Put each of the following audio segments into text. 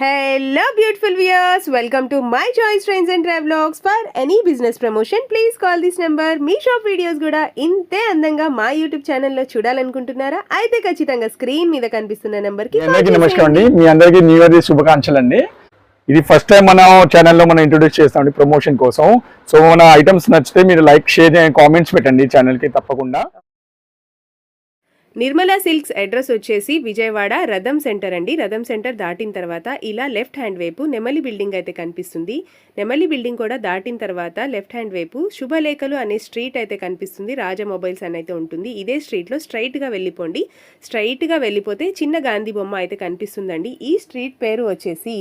Hello, beautiful viewers. Welcome to my choice trains and travelogs. For any business promotion, please call this number. మీ shop videos కూడా ఇంతే అందంగా మా YouTube ఛానల్లో చూడాలనుకుంటున్నారా అయితే ఖచ్చితంగా స్క్రీన్ మీద కనిపిస్తున్న నెంబర్కి మీ అందరికీ నమస్కారం అండి మీ అందరికీ న్యూ ఇయర్ శుభాకాంక్షలు అండి ఇది ఫస్ట్ టైం మన ఛానల్లో మనం ఇంట్రొడ్యూస్ చేస్తామండి ప్రమోషన్ కోసం సో మన ఐటమ్స్ నచ్చితే మీరు లైక్ షేర్ కామెంట్స్ పెట్టండి ఛానల్కి తప్పకుండా నిర్మలా సిల్క్స్ అడ్రస్ వచ్చేసి విజయవాడ రథం సెంటర్ అండి. రథం సెంటర్ దాటిన తర్వాత ఇలా లెఫ్ట్ హ్యాండ్ వైపు నెమలి బిల్డింగ్ అయితే కనిపిస్తుంది. నెమలి బిల్డింగ్ కూడా దాటిన తర్వాత లెఫ్ట్ హ్యాండ్ వైపు శుభలేఖలు అనే స్ట్రీట్ అయితే కనిపిస్తుంది. రాజా మొబైల్స్ అని అయితే ఉంటుంది. ఇదే స్ట్రీట్లో స్ట్రైట్గా వెళ్ళిపోండి. స్ట్రైట్గా వెళ్ళిపోతే చిన్న గాంధీ బొమ్మ అయితే కనిపిస్తుందండి. ఈ స్ట్రీట్ పేరు వచ్చేసి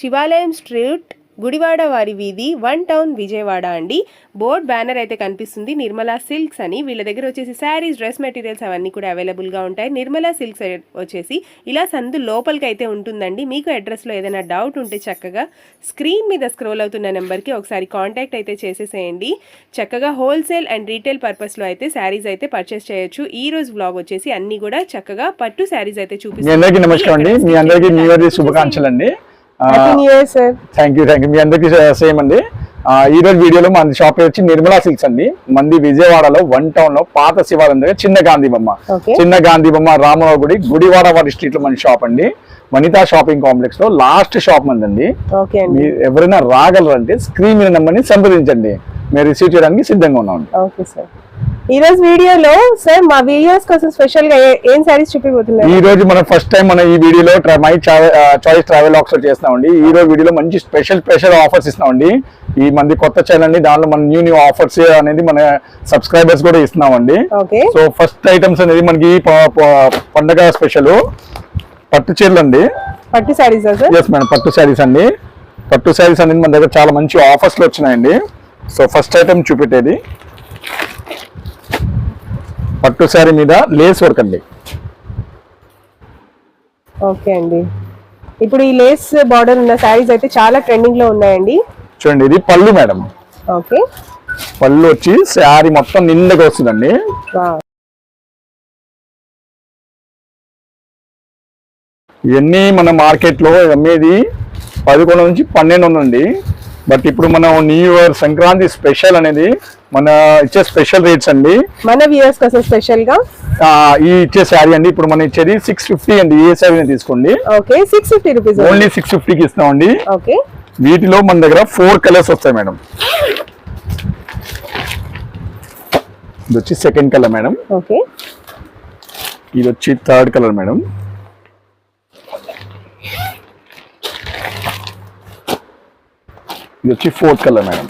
శివాలయం స్ట్రీట్ గుడివాడ వారి వీధి వన్ టౌన్ విజయవాడ అండి. బోర్డ్ బ్యానర్ అయితే కనిపిస్తుంది. నిర్మలా సిల్క్స్ అని. వీళ్ళ దగ్గర వచ్చేసి శారీస్ డ్రెస్ మెటీరియల్స్ అవన్నీ కూడా అవైలబుల్గా ఉంటాయి. నిర్మలా సిల్క్స్ వచ్చేసి ఇలా సందు లోపలికి అయితే ఉంటుందండి. మీకు అడ్రస్లో ఏదైనా డౌట్ ఉంటే చక్కగా స్క్రీన్ మీద స్క్రోల్ అవుతున్న నెంబర్కి ఒకసారి కాంటాక్ట్ అయితే చేసేసేయండి. చక్కగా హోల్సేల్ అండ్ రీటైల్ పర్పస్లో అయితే శారీస్ అయితే పర్చేస్ చేయొచ్చు. ఈ రోజు బ్లాగ్ వచ్చేసి అన్ని కూడా చక్కగా పట్టు శారీస్ అయితే అందరికీ నమస్కారం అండి. మీ అందరికీ న్యూ ఇయర్ శుభాకాంక్షలు అండి థ్యాంక్ యూ థ్యాంక్ యూ మీ అందరికీ సేమ్ అండి. ఈ రోజు వీడియోలో మన షాప్ వచ్చి నిర్మలా సిల్క్స్ అండి. మంది విజయవాడలో వన్ టౌన్లో పాత శివాలయం దగ్గర చిన్న గాంధీ బొమ్మ. చిన్న గాంధీ బొమ్మ రామరావు గుడి గుడివాడ వారి స్ట్రీట్లో మన షాప్ అండి. వనితా షాపింగ్ కాంప్లెక్స్లో లాస్ట్ షాప్ మందండి మీరు ఎవరైనా రాగలరంటే స్క్రీన్ మీద నెంబర్ని సంప్రదించండి. మేము రిసీవ్ చేయడానికి సిద్ధంగా ఉన్నాం ఓకే సార్ ఈ రోజు వీడియోలో సార్ మా వీడియోస్ కోసం స్పెషల్గా ఏ- సారీస్ చూపిపోతున్నారు ఈ రోజు మనం ఫస్ట్ టైం మన ఈ వీడియోలో ట్ర- మై చాయిస్ ట్రావెల్ ఆఫర్ చేస్తున్నామండి. ఈ రోజు వీడియోలో మంచి స్పెషల్ స్పెషల్ ఆఫర్స్ ఇస్తున్నామండి. ఈ మంది కొత్త ఛానల్ అండి దానిలో మన న్యూ న్యూ ఆఫర్స్ అనేది మన సబ్స్క్రైబర్స్ కూడా ఇస్తున్నామండి. ఓకే సో ఫస్ట్ ఐటమ్స్ అనేది మనకి పండగ స్పెషల్ పట్టు చీరలు అండి. పట్టు సారీస్ సార్ ఎస్ మేడం పట్టు శారీస్ అండి. పట్టు శారీస్ అనేది మన దగ్గర చాలా మంచి ఆఫర్స్లో వచ్చినాయండి. సో ఫస్ట్ ఐటమ్ చూపెట్టేది. పట్టు శారీ మీద లేస్ వర్క్ అండి. ఓకే అండి. ఇప్పుడు ఈ లేస్ బార్డర్ ఉన్న సారీస్ అయితే చాలా ట్రెండింగ్లో ఉన్నాయండి. చూడండి ఇది పళ్ళు మేడం. ఓకే. పళ్ళు వచ్చి శారీ మొత్తం నిండుగా వస్తుందండి. ఇవన్నీ మన మార్కెట్లో అమ్మేది పదకొండు నుంచి పన్నెండు ఉందండి బట్ ఇప్పుడు మనం న్యూ ఇయర్ సంక్రాంతి స్పెషల్ అనేది మన ఇచ్చే స్పెషల్ రేట్స్ అండి. మన వ్యూయర్స్ కోసం స్పెషల్గా? ఈ ఇచ్చే శారీ అండి. ఇప్పుడు మనం ఇచ్చేది సిక్స్ ఫిఫ్టీ అండి. ఏ శారీని తీసుకోండి. Okay six fifty rupees only six ఫిఫ్టీకి ఇస్తామండి. ఓకే. వీటిలో మన దగ్గర ఫోర్ కలర్స్ వస్తాయి మేడం. ఇది వచ్చి సెకండ్ కలర్ మేడం. ఓకే. ఇది వచ్చి థర్డ్ కలర్ మేడం. ఇది వచ్చి ఫోర్త్ కలర్ మేడం.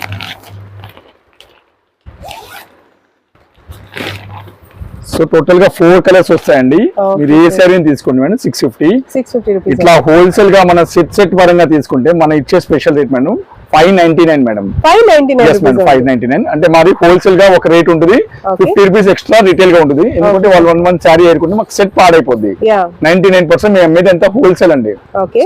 సో టోటల్గా ఫోర్ కలర్స్ వస్తాయండి. మీరు ఏ శారీని తీసుకోండి మేడం? సిక్స్ ఫిఫ్టీ ఇట్లా హోల్సేల్గా మన సెట్ సెట్ పరంగా తీసుకుంటే మన ఇచ్చే special rate madam five ninety nine madam. Five ninety nine five ninety nine. అంటే మాది హోల్సేల్గా ఒక రేట్ ఉంటుంది. ఫిఫ్టీ రూపీస్ ఎక్స్ట్రా రీటైల్గా ఉంటుంది. ఎందుకంటే వాళ్ళు వన్ మంత్ శారీ ఏరుకుంటే మాకు సెట్ పాడైపోద్ది. నైన్టీ నైన్ పర్సెంట్ మేము అమ్మేది అంతా హోల్సేల్ అండి.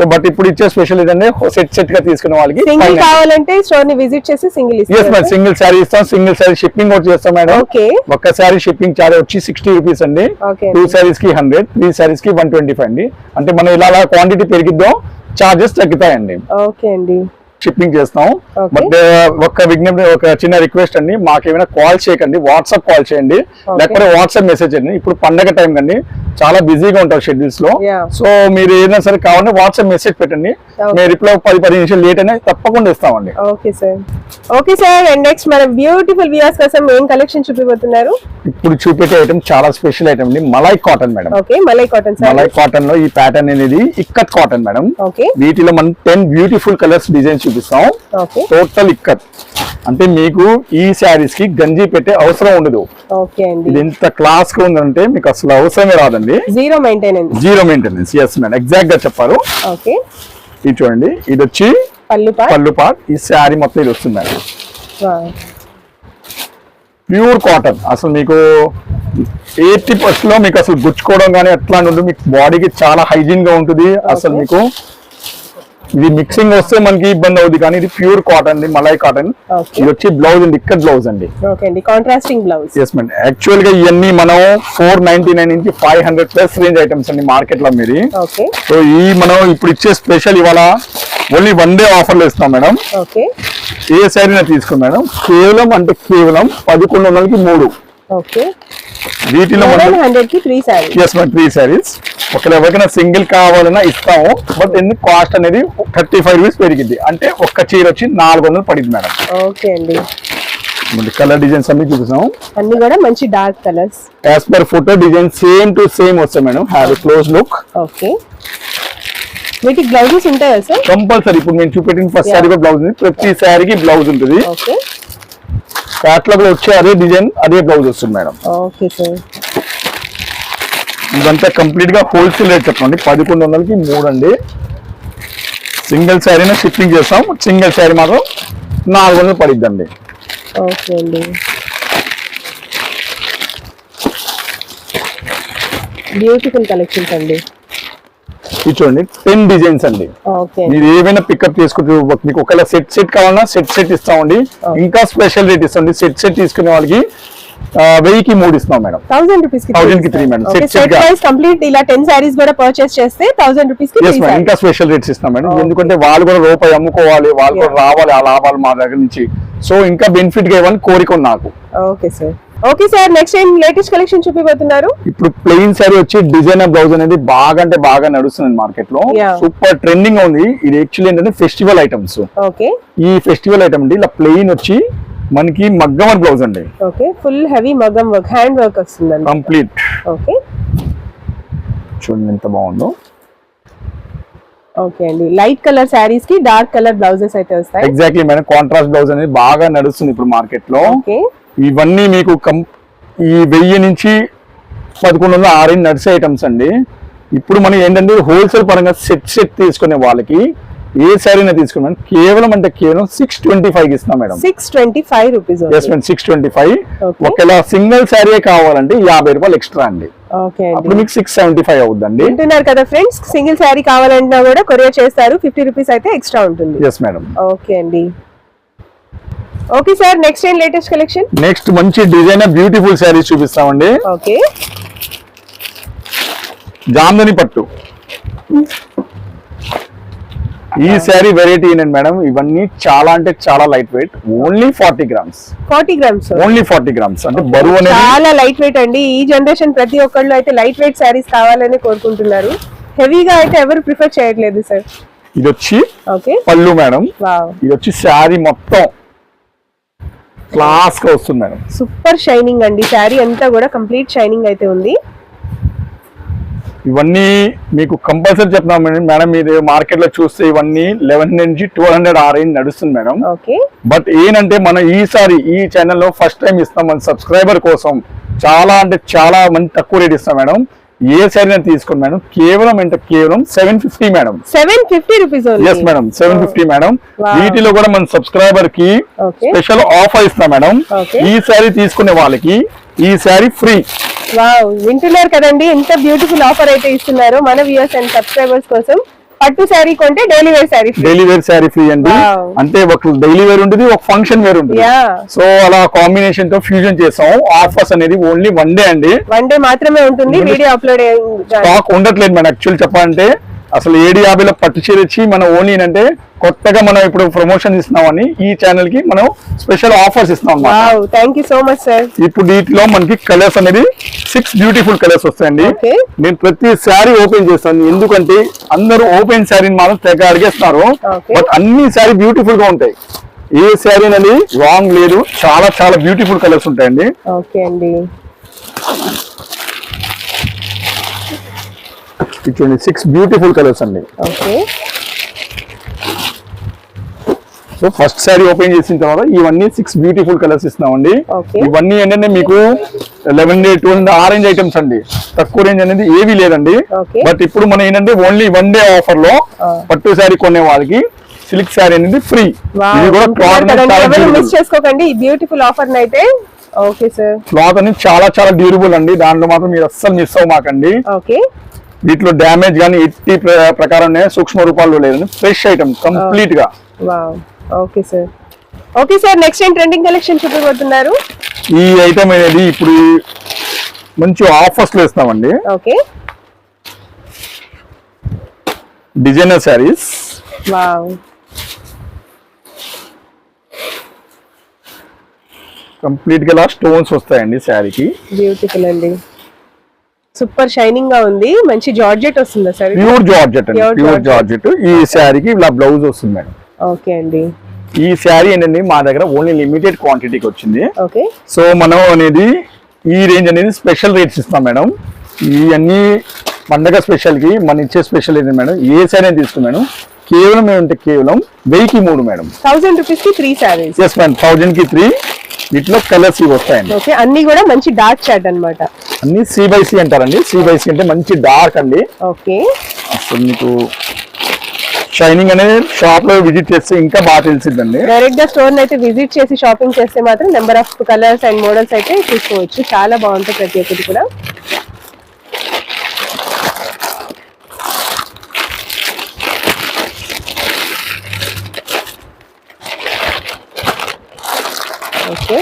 సో బట్ ఇప్పుడు ఇచ్చే స్పెషల్ ఏంటంటే సెట్ సెట్గా తీసుకునే వాళ్ళకి సింగిల్ కావాలంటే స్టోర్ని విజిట్ చేసి single yes madam single sari ఇస్తాం. సింగిల్ శారీ షిప్పింగ్ కూడా చేస్తాం మేడం. ఓకే ఒక్క శారీ షిప్పింగ్ చార్జ్ వచ్చి సిక్స్టీ రూపీస్ అండి. టూ శారీస్కి హండ్రెడ్ త్రీ శారీస్కి వన్ ట్వంటీ ఫైవ్ అండి. అంటే మనం ఇలా క్వాంటిటీ పెరిగిద్దాం చార్జెస్ తగ్గుతాయండి. ఓకే అండి. షిప్పింగ్ చేస్తాం. బట్ ఒక్క విజ్ఞప్తి ఒక చిన్న రిక్వెస్ట్ అండి. మాకేమైనా కాల్ చేయకండి. వాట్సాప్ కాల్ చేయండి. లేకపోతే వాట్సాప్ మెసేజ్ అండి ఇప్పుడు పండగ టైం కండి. చాలా బిజీగా ఉంటారు షెడ్యూల్స్లో. సో మీరు ఏదైనా సరే కావాలంటే వాట్సాప్ మెసేజ్ పెట్టండి. మేము రిప్లై పది పది నిమిషాలు లేట్ అయినా తప్పకుండా ఇస్తామండి. Okay sir okay sir and next మన బ్యూటిఫుల్ వ్యూయర్స్ కోసం ఏం కలెక్షన్ చూపిపోతున్నారు ఇప్పుడు చూపెట్టే ఐటమ్ చాలా స్పెషల్ ఐటమ్ అండి. Malai cotton madam okay malai cotton malai కాటన్లో ఈ ప్యాటర్న్ అనేది ఇక్కత్ కాటన్ మేడం ఓకే వీటిలో మనం టెన్ బ్యూటిఫుల్ కలర్స్ డిజైన్ చూపిస్తాం టోటల్ ఇక్కత్ అంటే మీకు ఈ శారీస్కి గంజి పెట్టే అవసరం ఉండదు. ఇది ఎంత క్లాస్గా ఉందంటే మీకు అసలు అవసరమే రాదండి. Zero maintenance zero maintenance yes madam ఎగ్జాక్ట్గా చెప్పారు. ఓకే ఇది చూడండి. ఇది వచ్చి పళ్ళు పాట్. ఈ శారీ మొత్తం ఇది వస్తుంది మేడం. ప్యూర్ కాటన్ అసలు మీకు ఎయిటీ పర్సెంట్లో మీకు అసలు గుచ్చుకోవడం కానీ ఎట్లా ఉండదు మీకు బాడీకి చాలా హైజీన్గా ఉంటుంది. అసలు మీకు ఇది మిక్సింగ్ వస్తే మనకి ఇబ్బంది అవుతుంది కానీ ఇది ప్యూర్ కాటన్ అండి మలై కాటన్ ఇది వచ్చి బ్లౌజ్ అండి ఇక్కడ బ్లౌజ్ అండి. కాంట్రాస్టింగ్ బ్లౌజ్ ఎస్ మేడం యాక్చువల్గా ఇవన్నీ మనం ఫోర్ నైన్టీ నైన్ నుంచి five hundred plus range items అండి మార్కెట్లో మీది. ఓకే సో ఈ మనం ఇప్పుడు ఇచ్చే స్పెషల్ ఇవాళ ఓన్లీ వన్ డే ఆఫర్లు ఇస్తాం మేడం. ఓకే ఏ శారీ తీసుకోండి మేడం. కేవలం అంటే కేవలం పదకొండు వందలకి మూడు. ఓకే వీటిలో త్రీ శారీస్ ఒకవేళ ఎవరికైనా సింగిల్ కావాలన్నా ఇస్తాము. బట్ ఎందుకు కాస్ట్ అనేది థర్టీ ఫైవ్ రూపీస్ పెరిగింది. అంటే ఒక్క చీర వచ్చి నాలుగు వందలు పడింది మేడం ఓకే అండి. కలర్ డిజైన్స్ అన్ని చూపిస్తాం అన్ని కూడా మంచి dark colours as per photo design same to same వస్తాయి madam have close look okay వీటికి బ్లౌజెస్ ఉంటాయా సార్ కంపల్సరీ ఇప్పుడు నేను చూపెట్టిన ఫస్ట్. శారీ బ్లౌజ్ ఉంది. ప్రతి శారీకి బ్లౌజ్ ఉంటుంది. క్యాట్లాగ్లో వచ్చే అదే డిజైన్ అదే బ్లౌజ్ వస్తుంది మేడం. Okay sir. ఇదంతా కంప్లీట్గా హోల్సేల్ రేట్ చెప్పండి. పదకొండు వందలకి మూడు అండి. సింగిల్ శారీనే షిప్పింగ్ చేస్తాం. సింగిల్ శారీ మాత్రం నాలుగు వందలు పడిద్దండి. ఓకే అండి. బ్యూటిఫుల్ కలెక్షన్స్ అండి. ఇది చూడండి టెన్ డిజైన్స్ అండి. మీరు ఏమైనా పికప్ చేసుకుంటే మీకు ఒకవేళ సెట్ సెట్ కావాలన్నా సెట్ సెట్ ఇస్తామండి. ఇంకా స్పెషల్ రేట్ ఇస్తామండి. సెట్ సెట్ తీసుకునే వాళ్ళకి వెయ్యికి మూడు ఇస్తాం మేడం. థౌసండ్ రూపీస్ Thousand కి. Set, set set. Price complete ఇలా టెన్ సారీస్ కూడా పర్చేస్ చేస్తే థౌసండ్ రూపీస్ మేడం. ఇంకా స్పెషల్ రేట్స్ ఇస్తాం మేడం. ఎందుకంటే వాళ్ళు కూడా రూపాయి అమ్ముకోవాలి వాళ్ళు కూడా. రావాలి ఆ లాభాలు మా దగ్గర నుంచి. సో ఇంకా బెనిఫిట్గా ఇవ్వాలని కోరిక నాకు. Okay sir okay sir next ఏం లేటెస్ట్ కలెక్షన్ చూపిపోతున్నారు ఇప్పుడు ప్లెయిన్ శారీ వచ్చి డిజైనర్ బ్లౌజ్ అనేది బాగా అంటే బాగా నడుస్తుంది మార్కెట్లో. సూపర్ ట్రెండింగ్ ఉంది. ఇది యాక్చువల్లీ ఏంటంటే ఫెస్టివల్ ఐటమ్స్ ఓకే. ఈ ఫెస్టివల్ ఐటమ్ అండి ఇలా ప్లెయిన్ వచ్చి మనకి మగ్గం బ్లౌజ్ అండి. ఓకే. ఫుల్ హెవీ మగం వర్క్ హ్యాండ్ వర్క్ వస్తుందండి. Complete okay. చూడండి ఎంత బాగుందో. ఓకే అండి. లైట్ కలర్ శారీస్కి డార్క్ కలర్ బ్లౌజెస్ అయితే వస్తాయి. ఎగ్జాక్ట్లీ మేడం కాంట్రాస్ట్ బ్లౌజ్ అనేది బాగా నడుస్తుంది ఇప్పుడు మార్కెట్లో ఓకే. ఇవన్నీ మీకు కం ఈ వెయ్యి నుంచి పదకొండు వందల ఆరేంజ్ నడిచే ఐటమ్స్ అండి. ఇప్పుడు మనం ఏంటంటే హోల్సేల్ పరంగా సెట్ సెట్ తీసుకునే వాళ్ళకి ఏ శారీనే తీసుకున్నాం. కేవలం అంటే కేవలం సిక్స్ ట్వంటీ ఫైవ్ ఇస్తున్నాం madam. Six twenty five rupees yes madam six twenty five. ఒకవేళ సింగిల్ శారీ కావాలంటే యాభై రూపాయలు ఎక్స్ట్రా అండి. ఓకే అప్పుడు మీకు సిక్స్ సెవెంటీ ఫైవ్ కదా ఫ్రెండ్స్ సింగిల్ శారీ కావాలన్నా కూడా కొరియర్ చేస్తారు. ఫిఫ్టీ రూపీస్ అయితే ఎక్స్ట్రా ఉంటుంది. ఎస్ మేడం ఓకే అండి. ఓకే సార్ నెక్స్ట్ ఏం లేటెస్ట్ కలెక్షన్ నెక్స్ట్ మంచి డిజైనర్ బ్యూటిఫుల్ శారీస్ చూపిస్తామండి. ఓకే జామ్దని పట్టు. ఈ శారీ వెరైటీ ఏంటండి మేడం? ఇవన్నీ చాలా అంటే చాలా light weight only forty grams forty grams only forty grams అంటే బరువు చాలా లైట్ వెయిట్ అండి. ఈ జనరేషన్ ప్రతి ఒక్కళ్ళు అయితే లైట్ వెయిట్ శారీస్ కావాలని కోరుకుంటున్నారు. హెవీగా అయితే ఎవరు ప్రిఫర్ చేయట్లేదు సార్ ఇది వచ్చి ఓకే పళ్ళు మేడం. ఇది వచ్చి శారీ మొత్తం. క్లాస్గా వస్తుంది మేడం. సూపర్ షైనింగ్ అండి. శారీ అంతా కూడా కంప్లీట్ షైనింగ్ అయితే ఉంది. ఇవన్నీ మీకు కంపల్సరీ చెప్తున్నాం మేడం. మేడం మీరు మార్కెట్లో చూస్తే ఇవన్నీ లెవెన్ నుంచి ట్వెల్వ్ హండ్రెడ్ ఆ రేంజ్ నడుస్తుంది మేడం. ఓకే బట్ ఏంటంటే మన ఈసారి ఈ ఛానల్లో ఫస్ట్ టైం ఇస్తాం మన సబ్స్క్రైబర్ కోసం. చాలా అంటే చాలా మంచి తక్కువ రేట్ ఇస్తాం మేడం. ఏ శారీ తీసుకోండి మేడం కేవలం అంటే కేవలం seven fifty madam seven fifty rupees yes madam seven fifty madam. వీటిలో కూడా మన సబ్స్క్రైబర్కి స్పెషల్ ఆఫర్ ఇస్తాం మేడం. ఈ శారీ తీసుకునే వాళ్ళకి ఈ శారీ ఫ్రీ వింటున్నారు కదండి. ఎంత బ్యూటిఫుల్ ఆఫర్ అయితే ఇస్తున్నారు మన వ్యూయర్స్ అండ్ సబ్స్క్రైబర్స్ కోసం. పట్టు శారీ కొంటే daily wear sari daily wear sari free అండి. అంటే ఒక డైలీ వేర్ ఉంటుంది ఒక ఫంక్షన్ వేర్ ఉంటుంది. సో అలా కాంబినేషన్తో ఫ్యూజన్ చేసాం ఆఫర్స్ అనేది ఓన్లీ వన్ డే అండి. వన్ డే మాత్రమే ఉంటుంది వీడియో అప్లోడ్ స్టాక్ ఉండట్లేదు మేడం యాక్చువల్ చెప్పాలంటే. అసలు ఏడు యాభైలో పట్టు చీర ఇచ్చి మనం ఓన్లీ ఏంటంటే కొత్తగా మనం ఇప్పుడు ప్రమోషన్ ఇస్తున్నామని ఈ ఛానల్కి మనం స్పెషల్ ఆఫర్స్ ఇస్తున్నాం. Wow thank so much sir ఇప్పుడు వీటిలో మనకి కలర్స్ అనేది సిక్స్ బ్యూటిఫుల్ కలర్స్ వస్తాయండి. నేను ప్రతి శారీ ఓపెన్ చేస్తాను. ఎందుకంటే అందరూ ఓపెన్ శారీని మాత్రం తెగ అడిగేస్తున్నారు. బట్ అన్ని శారీ బ్యూటిఫుల్గా ఉంటాయి. ఏ శారీ అనేది రాంగ్ లేదు. చాలా చాలా బ్యూటిఫుల్ కలర్స్ ఉంటాయండి. ఓకే అండి. ఇది చూడండి సిక్స్ బ్యూటిఫుల్ కలర్స్ అండి. Okay so first sari open చేసిన తర్వాత ఇవన్నీ సిక్స్ బ్యూటిఫుల్ కలర్స్ ఇస్తున్నామండి. ఇవన్నీ ఏంటంటే మీకు లెవెన్ డే ట్వెల్వ్ ఆరెంజ్ ఐటమ్స్ అండి. తక్కువ రేంజ్ అనేది ఏవి లేదండి. బట్ ఇప్పుడు మనం ఏంటంటే ఓన్లీ వన్ డే ఆఫర్లో. పట్టు శారీ కొనే వాళ్ళకి సిల్క్ శారీ అనేది ఫ్రీ ఇది కూడా క్లాత్ ఎవరు మిస్ చేసుకోకండి. ఈ బ్యూటిఫుల్ ఆఫర్ అయితే. ఓకే సార్ క్లాత్ అనేది చాలా చాలా డ్యూరబుల్ అండి. దాంట్లో మాత్రం మీరు అస్సలు మిస్ అవ్వమాకండి ఓకే వీటిలో డ్యామేజ్ కానీ ఎట్టి ప్ర- ప్రకారం సూక్ష్మ రూపాల్లో లేదండి. ఫ్రెష్ ఐటమ్ కంప్లీట్గా. Okay sir. Okay sir next ఏం ట్రెండింగ్ కలెక్షన్ చూపించబోతున్నారు ఈ ఐటమ్ అనేది ఇప్పుడు మంచి ఆఫర్స్లో ఇస్తామండి. ఓకే. డిజైనర్ శారీస్ కంప్లీట్గా స్టోన్స్ వస్తాయండి శారీకి బ్యూటిఫుల్ అండి. సూపర్ షైనింగ్గా ఉంది. మంచి జార్జెట్ వస్తుందా సార్? ప్యూర్ జార్జెట్ అండి. ప్యూర్. జార్జెట్. ఈ శారీకి ఇలా బ్లౌజ్ వస్తుంది మేడం. ఓకే అండి. ఈ శారీ ఏంటండి మా దగ్గర ఓన్లీ లిమిటెడ్ క్వాంటిటీకి వచ్చింది. ఓకే. సో మనం అనేది ఈ రేంజ్ అనేది స్పెషల్ రేట్స్ ఇస్తాం మేడం. ఈ అన్ని పండగ స్పెషల్కి మన ఇచ్చే స్పెషల్ ఏంటి మేడం ఏ శారీ అని తీసుకున్నాం మేడం. కేవలం ఏమంటే కేవలం వెయ్యికి మూడు మేడం. థౌసండ్ రూపీస్కి త్రీ సారీస్ ఎస్ మేడం థౌజండ్కి త్రీ వీటిలో కలర్స్ ఇవి వస్తాయండి. ఓకే అన్ని కూడా మంచి డార్క్ షాట్ అన్నమాట. అన్ని సి బై సి అంటారండి. సి బై సి అంటే మంచి డార్క్ అండి. ఓకే. అసలు మీకు షైనింగ్ అనేది షాప్లో విజిట్ చేస్తే ఇంకా బాగా తెలిసిద్దండి. డైరెక్ట్గా స్టోర్ అయితే విజిట్ చేసి షాపింగ్ చేస్తే మాత్రం number of colours and models అయితే చూసుకోవచ్చు. చాలా బాగుంటుంది ప్రతి ఒక్కటి కూడా. ఓకే.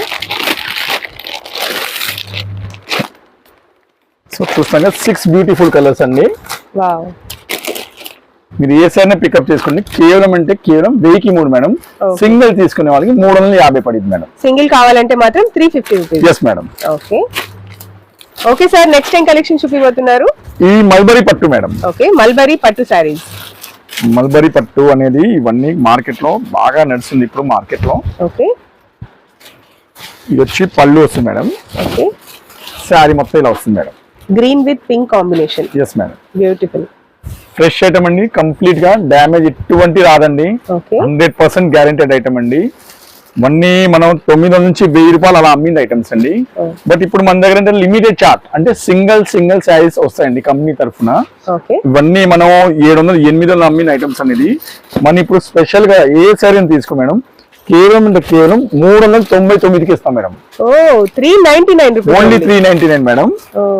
సో చూస్తాగా సిక్స్ బ్యూటిఫుల్ కలర్స్ అండి. వావ్ మీరు ఏ సైడ్ పికప్ చేసుకోండి. కేవలం అంటే కేవలం వెయ్యికి మూడు మేడం. సింగిల్ తీసుకునే వాళ్ళకి మూడు వందల యాభై పడింది మేడం. సింగిల్ కావాలంటే మాత్రం three fifty rupees yes madam okay okay sir next time collection చూపిపోతున్నారు ఈ మల్బరీ పట్టు మేడం. ఓకే మల్బరీ పట్టు సారీస్ మల్బరీ పట్టు అనేది ఇవన్నీ మార్కెట్లో బాగా నడుస్తుంది ఇప్పుడు మార్కెట్లో ఓకే ఇది వచ్చి పళ్ళు వస్తుంది మేడం. ఓకే శారీ మొత్తం ఇలా వస్తుంది madam. Green with pink combination yes madam beautiful fresh item అండి. కంప్లీట్గా డ్యామేజ్ ఎటువంటి రాదండి. హండ్రెడ్ పర్సెంట్ గ్యారెంటెడ్ ఐటమ్ అండి. ఇవన్నీ మనం తొమ్మిది వందల నుంచి వెయ్యి రూపాయలు అలా అమ్మింది ఐటమ్స్ అండి. బట్ ఇప్పుడు మన దగ్గర అంటే లిమిటెడ్ చార్ట్ అంటే సింగిల్ సింగిల్ శారీస్ వస్తాయండి కంపెనీ తరఫున. ఇవన్నీ మనం ఏడు వందలు ఎనిమిది వందలు అమ్మిన ఐటమ్స్ అనేది. మనం ఇప్పుడు స్పెషల్గా ఏ శారీని తీసుకో మేడం? కేవలం అంటే కేవలం మూడు వందల తొంభై తొమ్మిదికి ఇస్తాం మేడం. ఓ three ninety nine only three ninety nine madam.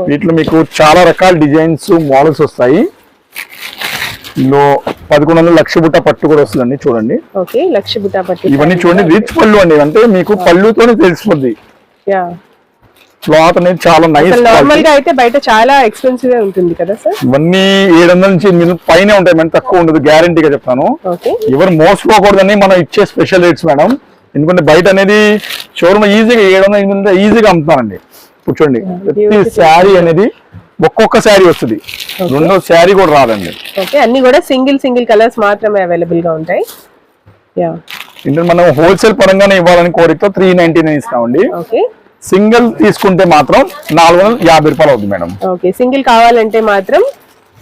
వీటిలో మీకు చాలా రకాల డిజైన్స్ మోడల్స్ వస్తాయి. ఇందులో పదకొండు వందల లక్ష బుట్ట పట్టు కూడా వస్తుందండి చూడండి. ఓకే లక్ష బుటా పట్టు ఇవన్నీ చూడండి రిచ్ పళ్ళు అండి అంటే మీకు పళ్ళుతోనే తెలిసిపోద్ది. క్లాత్ అనేది చాలా నైస్ నార్మల్గా అయితే బయట చాలా ఎక్స్పెన్సివ్ ఉంటుంది కదా సార్ ఇవన్నీ ఏడు వందల నుంచి ఎనిమిది పైన ఉంటాయి మేడం తక్కువ ఉండదు గ్యారంటీగా చెప్తాను. ఎవరు మోసపోకూడదని మనం ఇచ్చే స్పెషల్ రేట్స్ మేడం. ఎందుకంటే బయట అనేది షోరూమ్ ఈజీగా ఏడు వందల ఎనిమిది ఈజీగా అమ్ముతారండి. కూర్చోండి ప్రతి. శారీ అనేది ఒక్కొక్క శారీ వస్తుంది. రెండో శారీ కూడా రాదండి. ఓకే అన్ని కూడా సింగిల్ సింగిల్ కలర్స్ మాత్రమే అవైలబుల్గా ఉంటాయి. యా. ఎందుకంటే మనం హోల్సేల్ పరంగానే ఇవ్వాలని కోరికతో త్రీ నైన్టీ నైన్ ఇస్తామండి ఓకే. సింగిల్ తీసుకుంటే మాత్రం నాలుగు వందల యాభై రూపాయలు అవుతుంది మేడం. ఓకే సింగిల్ కావాలంటే మాత్రం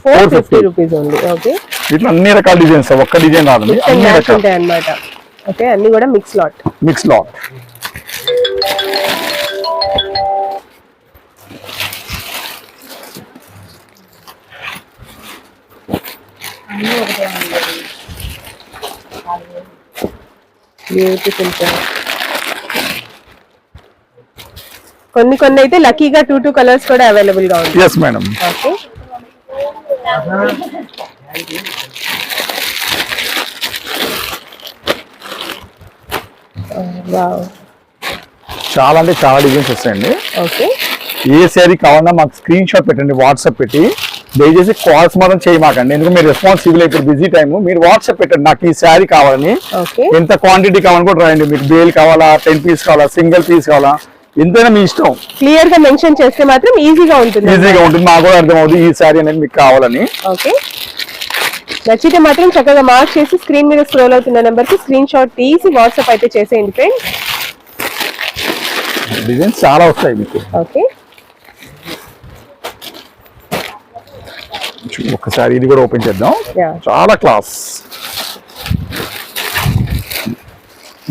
ఫోర్ 450 ఫిఫ్టీ రూపీస్ ఉంది ఓకే. ఇట్లా అన్ని రకాల డిజైన్స్ ఒక్క డిజైన్ రాదండి. అన్ని రకాల. ఉంటాయి అన్నమాట ఓకే అన్ని కూడా mix lot mix lot beautiful sir కొన్ని కొన్ని అయితే లక్కీగా టూ టూ కలర్స్ కూడా అవైలబుల్గా ఉంటాయి ఎస్ మేడం ఓకే చాలా అంటే చాలా డిజైన్స్ వస్తాయండి. ఓకే ఏ శారీ కావాలన్నా మాకు స్క్రీన్ షాట్ పెట్టండి వాట్సాప్ పెట్టి. దయచేసి కాల్స్ మాత్రం చేయమాకండి. ఎందుకంటే మీరు రెస్పాన్సిబుల్ ఇప్పుడు బిజీ టైం మీరు వాట్సాప్ పెట్టండి. నాకు ఈ శారీ కావాలని. ఎంత క్వాంటిటీ కావాలని కూడా రాయండి. మీకు బేల్ కావాలా టెన్ పీస్ కావాలా సింగిల్ పీస్ కావాలా ఎంతైనా మీ ఇష్టం. క్లియర్గా మెన్షన్ చేస్తే మాత్రం ఈజీగా ఉంటుంది ఈజీగా ఉంటుంది. మాకు కూడా అర్థమవుతుంది ఈ శారీ అనేది మీకు కావాలని. ఓకే. నచ్చితే మాత్రం చక్కగా మార్క్ చేసి స్క్రీన్ మీద స్క్రోల్ అవుతున్న నెంబర్కి స్క్రీన్ షాట్ తీసి వాట్సాప్ అయితే చేసేయండి ఫ్రెండ్స్ డిజైన్స్ చాలా వస్తాయి మీకు. ఓకే. ఒకసారి ఇది కూడా ఓపెన్ చేద్దాం. చాలా క్లాస్.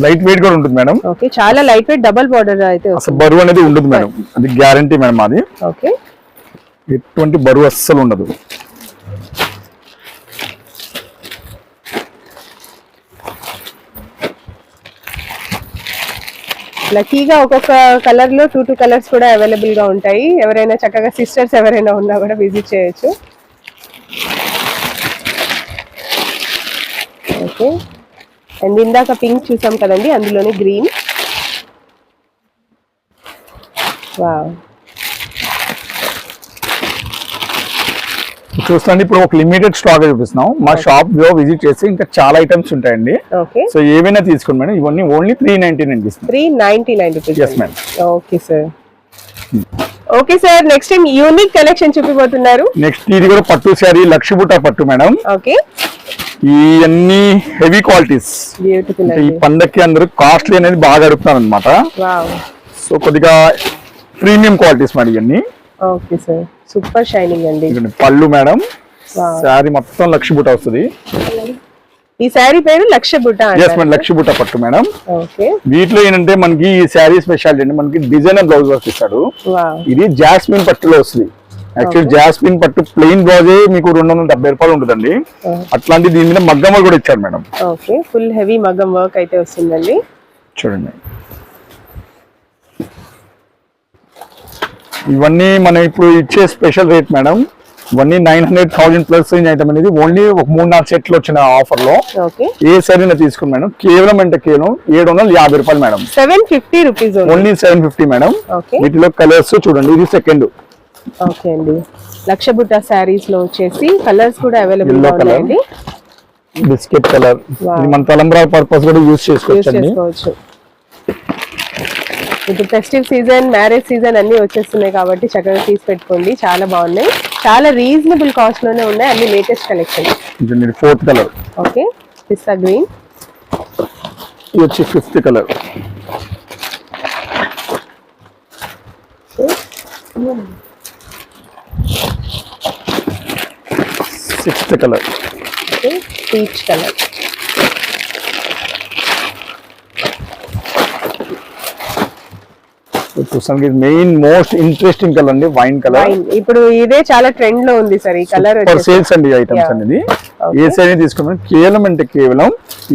లైట్ వెయిట్ కూడా ఉంటుంది మేడం. ఓకే చాలా లైట్ వెయిట్ డబల్ బార్డర్ అయితే అసలు బరువు అనేది ఉండదు మేడం. అది గ్యారంటీ మేడం అది ఓకే ఎటువంటి బరువు అస్సలు ఉండదు. లక్కీగా ఒక్కొక్క కలర్లో టూ టూ కలర్స్ కూడా అవైలబుల్గా ఉంటాయి. ఎవరైనా చక్కగా సిస్టర్స్ ఎవరైనా ఉన్నా కూడా విజిట్ చేయొచ్చు ఓకే అండ్ ఇందాక పింక్ చూసాం కదండి అందులోనే గ్రీన్. వావ్. చూస్తాండి ఇప్పుడు ఒక లిమిటెడ్ స్టాక్ చూపిస్తున్నాం. మా షాప్లో విజిట్ చేసి ఇంకా చాలా ఐటమ్స్ ఉంటాయండి. ఓకే సో ఏవైనా తీసుకోండి మేడం. ఇవన్నీ only three ninety nine three ninety nine rupees. Okay sir okay sir next time unique collection చూపిపోతున్నారు next ఇది కూడా పట్టు శారీ లక్షబుట్ట పట్టు మేడం ఓకే ఈ అన్ని హెవీ క్వాలిటీస్ ఈ పండక్కి అందరూ కాస్ట్లీ అనేది బాగా అడుగుతున్నారు అనమాట సో కొద్దిగా ప్రీమియం క్వాలిటీస్ మరి ఇవన్నీ ఓకే సార్ సూపర్ షైనింగ్ అండి. పళ్ళు మేడం. శారీ మొత్తం లక్ష బుట్ట వస్తుంది. ఈ శారీ పేరు లక్ష బుట్ట ఎస్ అంటారు మేడం లక్ష బుట్ట పట్టు మేడం. ఓకే వీటిలో ఏంటంటే మనకి ఈ శారీ స్పెషాలిటీ అండి. మనకి డిజైనర్ బ్లౌజ్ వర్క్ ఇస్తాడు. ఇది జాస్మిన్ పట్టులో వస్తుంది. యాక్చువల్ జాస్మిన్ పట్టు ప్లెయిన్ బ్లౌజే మీకు రెండు వందల డెబ్బై రూపాయలు ఉంటుందండి. అట్లాంటి దీని మీద మగ్గమ్మలు కూడా ఇచ్చారు మేడం. ఓకే ఫుల్ హెవీ మగ్గం వర్క్ అయితే వస్తుందండి. చూడండి. ఇవన్నీ మనం ఇప్పుడు ఇచ్చే స్పెషల్ రేట్ మేడం ఇవన్నీ nine hundred thousand plus range item అనేది ఓన్లీ ఒక మూడు నాలుగు సెట్లు వచ్చిన ఆఫర్లో. ఏ సరైన తీసుకుని మేడం. కేవలం అంటే కేవలం ఏడు వందల యాభై రూపాయలు madam. Seven fifty rupees only seven fifty madam. వీటిలో కలర్స్ చూడండి ఇది సెకండ్ ఓకే అండి. లక్ష బుట్ట శారీస్లో వచ్చేసి కలర్స్ కూడా అవైలబుల్గా. ఉన్నాయండి. బిస్కెట్ కలర్ మన తలంబ్రా పర్పస్ కూడా యూస్ చేసుకోవచ్చు ఇప్పుడు ఫెస్టివ్ సీజన్ మ్యారేజ్ సీజన్ అన్ని వచ్చేస్తున్నాయి కాబట్టి చక్కగా తీసి పెట్టుకోండి. చాలా బాగున్నాయి. చాలా రీజనబుల్ కాస్ట్లోనే ఉన్నాయి. అన్ని latest collection fourth colour okay. పిస్తా గ్రీన్ ఇది వచ్చి fifth colour sixth colour. Okay peach colour. Main most interesting colour అండి వైన్ కలర్. ఇప్పుడు ఇదే చాలా ట్రెండ్లో ఉంది సార్ ఈ కలర్ సేల్స్ అండి ఐటమ్స్. అనేది. ఏ సైజ్ తీసుకున్నాం? కేవలం అంటే కేవలం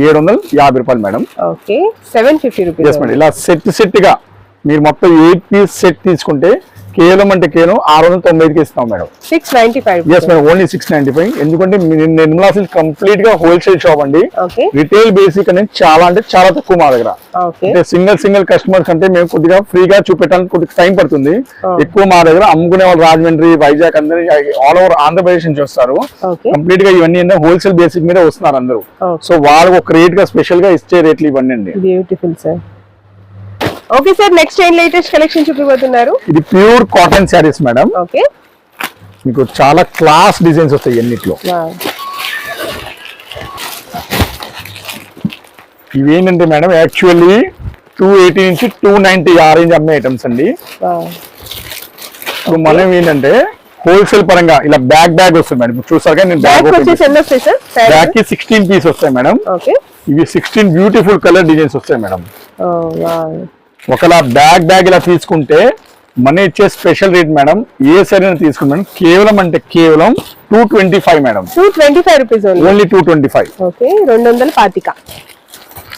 ఏడు వందల యాభై రూపాయలు madam. Okay seven fifty rupees ఇలా సెట్ సెట్గా మీరు మొత్తం ఎయిట్ పీస్ సెట్ తీసుకుంటే కేవలం అంటే కేవలం ఆరు వందల తొంభై ఐదుకి ఇస్తాం madam. Six ninety five yes madam only six ninety five ఎందుకంటే నిర్మలా సిల్క్ కంప్లీట్గా హోల్సేల్ షాప్ అండి. రిటైల్ బేసిక్ అనేది చాలా అంటే చాలా తక్కువ మా దగ్గర. అంటే సింగిల్ సింగిల్ కస్టమర్స్ అంటే మేము కొద్దిగా ఫ్రీగా చూపెట్టడానికి కొద్దిగా టైం పడుతుంది. Oh. ఎక్కువ మా దగ్గర అమ్ముకునే వాళ్ళు రాజమండ్రి వైజాగ్ అందరి ఆల్ ఓవర్ ఆంధ్రప్రదేశ్ నుంచి వస్తారు. కంప్లీట్గా ఇవన్నీ హోల్సేల్ బేసిక్ మీద వస్తున్నారు అందరూ. సో వాళ్ళకి ఒక రేట్గా స్పెషల్గా ఇచ్చే రేట్లు ఇవన్నీ అండి. Beautiful sir okay sir next ఏం లేటెస్ట్ కలెక్షన్ చూపిపోతున్నారు ఇది pure cotton saris madam. Okay. మీకు చాలా క్లాస్ డిజైన్స్ వస్తాయి ఎన్నిట్లో ఇవి ఏంటంటే మేడం యాక్చువల్లీ టూ ఎయిటీ నుంచి టూ నైన్టీ ఆ రేంజ్ అమ్మే ఐటమ్స్ అండి. ఇప్పుడు మనం ఏంటంటే హోల్సేల్ పరంగా ఇలా బ్యాగ్ బ్యాగ్ వస్తుంది మేడం. చూసారుగా నేను బ్యాగ్కి సిక్స్టీన్ పీస్ వస్తాయి మేడం. ఓకే ఇవి సిక్స్టీన్ బ్యూటిఫుల్ కలర్ డిజైన్స్ వస్తాయి మేడం. ఒకలా బ్యాగ్ బ్యాగ్ ఇలా తీసుకుంటే మన ఇచ్చే స్పెషల్ రేట్ మేడం ఏ సరైన తీసుకుంటే మేడం కేవలం అంటే కేవలం two twenty five madam. Two twenty five rupees only two twenty five okay రెండు వందల పాతిక.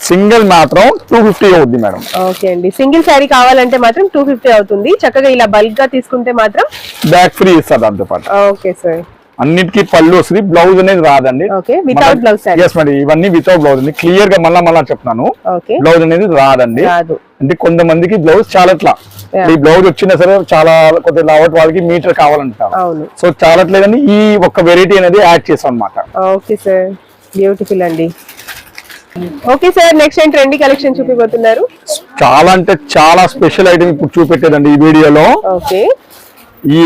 సింగిల్ మాత్రం టూ ఫిఫ్టీ అవుద్ది మేడం. ఓకే అండి. సింగిల్ శారీ కావాలంటే మాత్రం టూ ఫిఫ్టీ అవుతుంది. చక్కగా ఇలా బల్క్గా తీసుకుంటే మాత్రం బ్యాక్ ఫ్రీ ఇస్తారు దాంతో పాటు. Okay sir. అన్నిటికీ పళ్ళు వస్తుంది. బ్లౌజ్ అనేది రాదండి. ఎస్ మేడం ఇవన్నీ వితౌట్ బ్లౌజ్ అండి. క్లియర్గా మళ్ళా మళ్ళా చెప్తున్నాను. బ్లౌజ్ అనేది రాదండి. రాదు. అంటే కొంతమందికి బ్లౌజ్ చాలా ఇట్లా. Yeah. ఈ బ్లౌజ్ వచ్చినా సరే చాలా కొద్దిగా లావట్ వాళ్ళకి మీటర్ కావాలంటారు. సో చాలట్లేదని ఈ ఒక్క వెరైటీ అనేది యాడ్ చేసాం అనమాట ఓకే సార్ బ్యూటిఫుల్ అండి. ఓకే సార్ నెక్స్ట్ ఏం ట్రెండీ కలెక్షన్ చూపిపోతున్నారు చాలా అంటే చాలా స్పెషల్ ఐటమ్ ఇప్పుడు చూపెట్టేదండి ఈ వీడియోలో. ఓకే.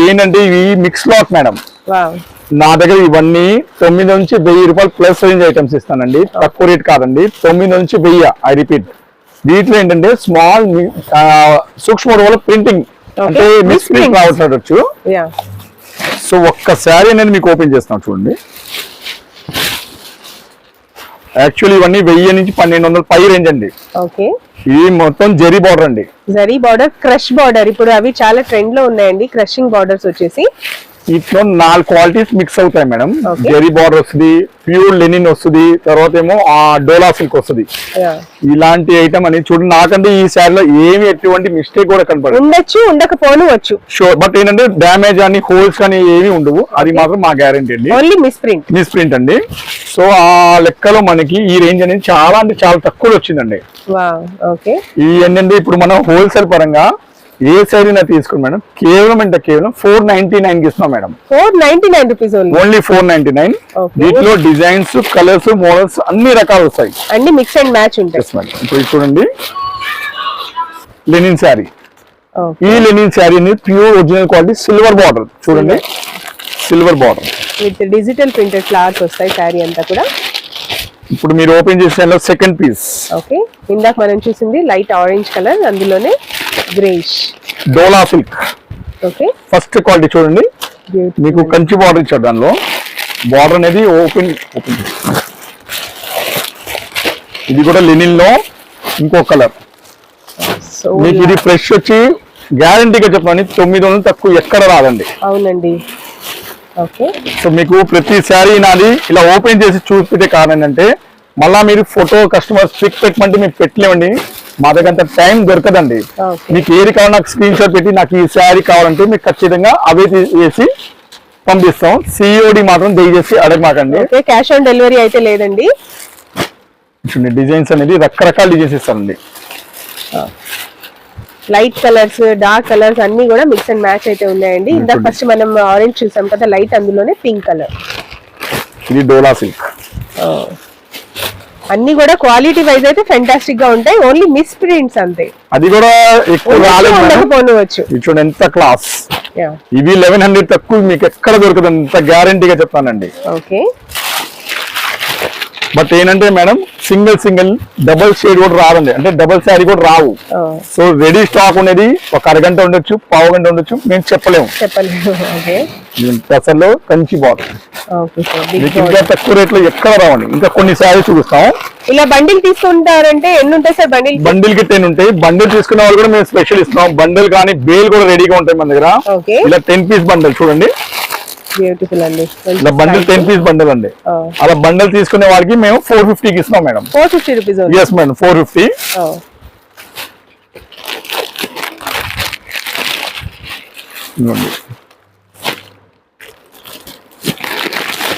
ఏంటంటే ఇవి మిక్స్ లాట్ మేడం నా దగ్గర ఇవన్నీ తొమ్మిది నుంచి వెయ్యి రూపాయలు ప్లస్ రేంజ్ ఐటమ్స్ ఇస్తానండి. తక్కువ రేట్ కాదండి. తొమ్మిది నుంచి వెయ్యి ఐ రిపీట్ వీటిలో ఏంటంటే స్మాల్ సూక్ష్మ వల్ల ప్రింటింగ్ అంటే మిస్. ప్రింట్ యా సో ఒక్క శారీ అనేది మీకు ఓపెన్ చేస్తాం చూడండి. యాక్చువల్లీ ఇవన్నీ వెయ్యి నుంచి పన్నెండు వందల పై రేంజ్ అండి. ఓకే ఇది మొత్తం జరీ బార్డర్ అండి. జరీ బార్డర్ క్రష్ బార్డర్ ఇప్పుడు అవి చాలా ట్రెండ్లో ఉన్నాయండి. క్రషింగ్ బార్డర్స్ వచ్చేసి. ఇట్లో నాలుగు క్వాలిటీస్ మిక్స్ అవుతాయి మేడం. జెరీ బార్డర్ వస్తుంది ప్యూర్ లెనిన్ వస్తుంది తర్వాత ఏమో ఆ డోలా సిల్క్ వస్తుంది. ఇలాంటి ఐటమ్ అనేది చూడండి నాకంటే ఈ శారీలో ఏమి ఎటువంటి మిస్టేక్ కూడా కనపడదు. ఉండొచ్చు ఉండకపోవచ్చు షూర్ బట్ ఏంటంటే డ్యామేజ్ అని హోల్స్ కానీ ఏమి ఉండవు. అది మాత్రం మా గ్యారంటీ అండి. Only miss print miss print అండి. సో ఆ లెక్కలో మనకి ఈ రేంజ్ అనేది చాలా అంటే చాలా తక్కువ వచ్చిందండి. ఈ ఏంటంటే ఇప్పుడు మనం హోల్సేల్ పరంగా ఏ సైడ్ అయినా తీసుకుని మేడం. కేవలం అంటే కేవలం ఫోర్ నైన్టీ నైన్కి ఇస్తున్నాం madam. Four ninety nine rupees only four ninety nine. వీటిలో డిజైన్స్ కలర్స్ మోడల్స్ అన్ని రకాలు వస్తాయి. అన్ని మిక్స్ అండ్ మ్యాచ్ ఉంటాయి. మేడం ఇప్పుడు చూడండి. లెనిన్ శారీ. ఈ linen sari pure original quality silver border చూడండి. Silver border with digital printed flowers వస్తాయి శారీ అంతా కూడా. ఇప్పుడు మీరు ఓపెన్ చేసిన సెకండ్ పీస్ ఓకే ఇందాక మనం చూసింది లైట్ ఆరెంజ్ కలర్ అందులోనే greyish dola silk okay first quality చూడండి. మీకు కంచి బార్డర్ ఇచ్చాడు దానిలో. బార్డర్ అనేది ఓపెన్ ఓపెన్ ఇది కూడా లెనిన్లో ఇంకో కలర్ మీకు ఇది ఫ్రెష్ వచ్చి గ్యారంటీగా చెప్పండి తొమ్మిది వందలు తక్కువ ఎక్కడ రాదండి. అవునండి. ఓకే సో మీకు ప్రతి శారీ నాది ఇలా ఓపెన్ చేసి చూపితే కారణం ఏంటంటే మళ్ళా మీరు ఫోటో కస్టమర్ పిక్ పెట్టమంటే మీకు పెట్టలేమండి. మా దగ్గర అంత టైం దొరకదండి. మీకు ఏది కావాలి నాకు స్క్రీన్ షాట్ పెట్టి నాకు ఈ శారీ కావాలంటే మీకు ఖచ్చితంగా అవే వేసి పంపిస్తాం. సిఓడి మాత్రం దయచేసి అడగమాకండి క్యాష్ ఆన్ డెలివరీ అయితే లేదండి. చూడండి డిజైన్స్ అనేది రకరకాల డిజైన్స్ ఇస్తానండి లైట్ కలర్స్ డార్క్ కలర్స్ అన్ని కూడా మిక్స్ అండ్ మ్యాచ్ అయితే ఉన్నాయండి. ఇందాక చూడండి. ఫస్ట్ మనం ఆరెంజ్ చూసాం కదా లైట్ అందులోనే పింక్ కలర్ ఇది డోలా సిల్క్ అన్ని కూడా క్వాలిటీ వైజ్ అయితే ఫెంటాస్టిక్గా ఉంటాయి. ఓన్లీ మిస్ ప్రింట్స్ అంతే. అది కూడా. ఉండకపోవచ్చు. ఇది చూడండి ఎంత క్లాస్ ఇవి లెవెన్ హండ్రెడ్ తక్కువ మీకు ఎక్కడ దొరకదు అంత గ్యారంటీగా చెప్తానండి. ఓకే బట్ ఏంటంటే madam single single double shade కూడా రాదండి. అంటే డబుల్ శారీ కూడా రావు. సో రెడీ స్టాక్ ఉండేది ఒక అరగంట ఉండొచ్చు పావు గంట ఉండొచ్చు మేము చెప్పలేము. అసలు కంచి సార్. మీకు ఇంకా తక్కువ రేట్లో ఎక్కడ రావండి. ఇంకా కొన్ని శారీ చూపిస్తాం ఇలా బండిల్ తీసుకుంటారంటే ఎన్ని ఉంటాయి సార్ బండిల్? బండిల్కి టెన్ ఉంటాయి? బండిల్ తీసుకునే వాళ్ళు కూడా మేము స్పెషల్ ఇస్తున్నాం. బండిల్ కానీ బేల్ కూడా రెడీగా ఉంటాయి మన దగ్గర. ఇలా టెన్ పీస్ బండిల్ చూడండి. బ్యూటిఫుల్ అండి. ఇలా బండిల్ టెన్ పీస్ బండిల్ అండి. అలా బండిల్ తీసుకునే వాడికి మేము ఫోర్ ఫిఫ్టీకి ఇస్తున్నాం madam. Four fifty rupees yes madam four fifty.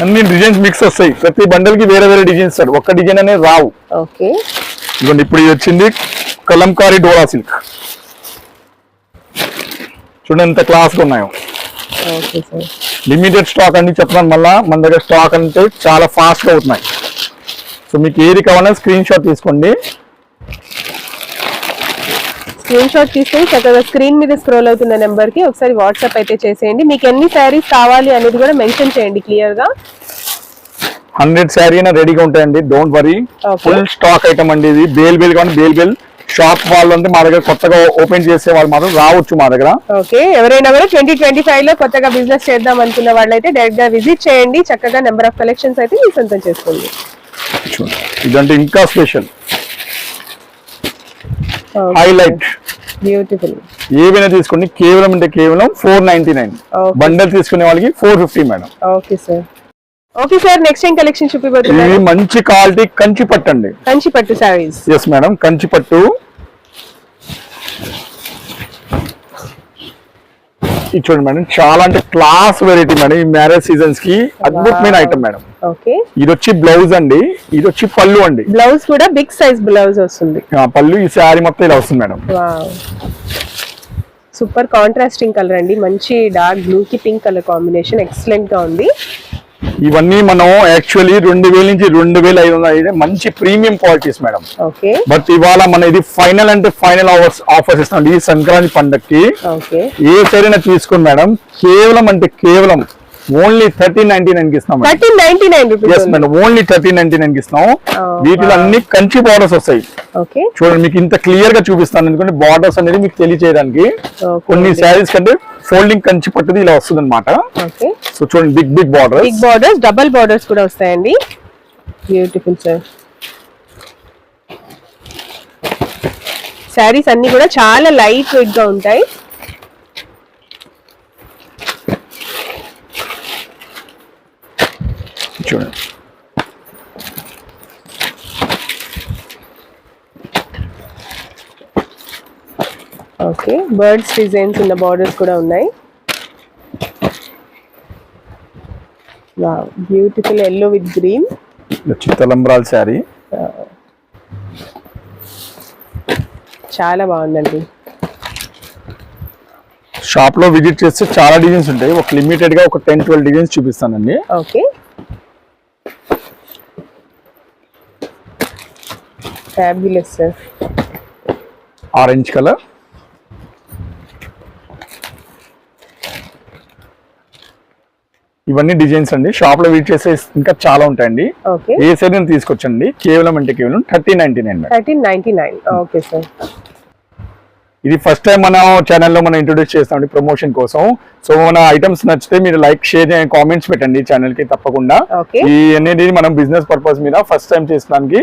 అన్ని డిజైన్స్ మిక్స్ వస్తాయి. ప్రతి బండల్కి వేరే వేరే డిజైన్స్ సార్ ఒక్క డిజైన్ అనేది రావు. ఓకే. ఇదిగోండి ఇప్పుడు ఇది వచ్చింది కలంకారీ డోరా సిల్క్. చూడండి ఎంత క్లాస్గా ఉన్నాయో. లిమిటెడ్ స్టాక్ అని చెప్తున్నాను మళ్ళా మన దగ్గర స్టాక్ అంటే చాలా ఫాస్ట్గా అవుతున్నాయి సో మీకు ఏది కావాలన్నా స్క్రీన్ షాట్ తీసుకోండి. స్క్రీన్ షాట్ తీసుకొని చక్కగా స్క్రీన్ మీద స్క్రోల్ అవుతున్న నెంబర్కి ఒకసారి వాట్సాప్ అయితే చేసేయండి. మీకు ఎన్ని శారీస్ కావాలి అనేది కూడా మెన్షన్ చేయండి క్లియర్గా. హండ్రెడ్ శారీ అయినా రెడీగా ఉంటాయండి. Don't worry. Full stock item అండి ఇది. బేల్ బేల్ కానీ బేల్ బేల్ షాప్ వాళ్ళు అంటే మా దగ్గర కొత్తగా ఓపెన్ చేసే వాళ్ళు మాత్రం రావచ్చు మా దగ్గర. ఓకే ఎవరైనా కూడా ట్వంటీ ట్వంటీ ఫైవ్లో కొత్తగా బిజినెస్ చేద్దాం అనుకున్న వాళ్ళైతే డైరెక్ట్గా విజిట్ చేయండి. చక్కగా నెంబర్ ఆఫ్ కలెక్షన్స్ అయితే మీ సొంతం చేసుకోండి. ఇదంటే ఇంకా స్పెషల్. హైలైట్ బ్యూటిఫుల్ ఏవైనా తీసుకోండి కేవలం అంటే కేవలం ఫోర్ నైన్టీ నైన్. బండల్ తీసుకునే వాళ్ళకి four fifty madam okay sir okay sir next time collection ఇది చూపిపోతున్నారు మంచి క్వాలిటీ కంచి పట్టు అండి కంచి పట్టు శారీస్ ఎస్ మేడం కంచి పట్టు ఇది చూడండి మేడం చాలా అంటే క్లాస్ వెరైటీ మేడం ఈ మ్యారేజ్ సీజన్స్కి అద్భుతమైన ఐటమ్ మేడం ఓకే ఇది వచ్చి బ్లౌజ్ అండి ఇది వచ్చి పళ్ళు అండి. బ్లౌజ్ కూడా బిగ్ సైజ్ బ్లౌజ్ వస్తుంది. పళ్ళు ఈ శారీ మొత్తం ఇలా వస్తుంది మేడం సూపర్ కాంట్రాస్టింగ్ కలర్ అండి మంచి డార్క్ బ్లూ కి పింక్ కలర్ కాంబినేషన్ ఎక్సలెంట్గా ఉంది. ఇవన్నీ మనం యాక్చువల్లీ రెండు వేల నుంచి రెండు వేల ఐదు వందల ఐదు మంచి ప్రీమియం క్వాలిటీస్ మేడం బట్ ఇవాళ మన ఇది ఫైనల్ అంటే ఫైనల్ ఆఫర్స్ ఆఫర్స్ ఇస్తాం ఈ సంక్రాంతి పండగకి ఓకే ఏ సరైన తీసుకోండి మేడం కేవలం అంటే కేవలం ఓన్లీ థర్టీన్ నైన్టీ నైన్కి ఇస్తాం madam thirteen ninety nine rupees. Madam only thirteen ninety నైన్కి ఇస్తాం వీటిలో. అన్ని కంచి బార్డర్స్ వస్తాయి. ఓకే. చూడండి మీకు ఇంత క్లియర్గా చూపిస్తాను. ఎందుకంటే బార్డర్స్ అనేది మీకు తెలియచేయడానికి. కొన్ని శారీస్ కంటే ఫోల్డింగ్ కంచి పట్టుది ఇలా వస్తుంది అనమాట సో చూడండి big big border big borders double borders కూడా వస్తాయండి. బ్యూటిఫుల్ సార్ శారీస్ అన్ని కూడా చాలా లైట్ వెయిట్గా ఉంటాయి. చూడండి ఓకే బర్డ్స్ డిజైన్స్ ఉన్న బార్డర్స్ కూడా ఉన్నాయి బ్యూటిఫుల్ ఎల్లో విత్ గ్రీన్ చిత్తలంబరాల శారీ చాలా బాగుందండి షాప్లో విజిట్ చేస్తే చాలా డిజైన్స్ ఉంటాయి ఒక లిమిటెడ్గా ఒక టెన్ ట్వెల్వ్ డిజైన్స్ చూపిస్తానండి okay fabulous sir orange colour ఇవన్నీ డిజైన్స్ అండి. షాప్లో విజిట్ చేస్తే ఇంకా చాలా ఉంటాయండి. ఓకే ఏ సైడ్ తీసుకొచ్చండి. కేవలం అంటే కేవలం thirty ninety nine thirteen ninety nine. Okay sir ఇది ఫస్ట్ టైం మన ఛానల్లో మనం ఇంట్రొడ్యూస్ చేస్తామండి ప్రమోషన్ కోసం. సో మన ఐటమ్స్ నచ్చితే మీరు లైక్ షేర్ కామెంట్స్ పెట్టండి ఛానల్కి తప్పకుండా. ఈ అనేది మనం బిజినెస్ పర్పస్ మీద ఫస్ట్ టైం చేసడానికి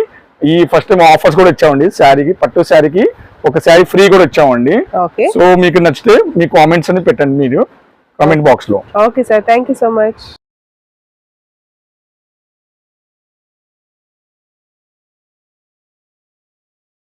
ఈ ఫస్ట్ టైం ఆఫర్స్ కూడా ఇచ్చామండి. శారీకి పట్టు శారీకి ఒక శారీ ఫ్రీ కూడా ఇచ్చామండి. సో మీకు నచ్చితే మీ కామెంట్స్ అని పెట్టండి మీరు. కామెంట్ బాక్స్లో. Okay sir. Thank you so much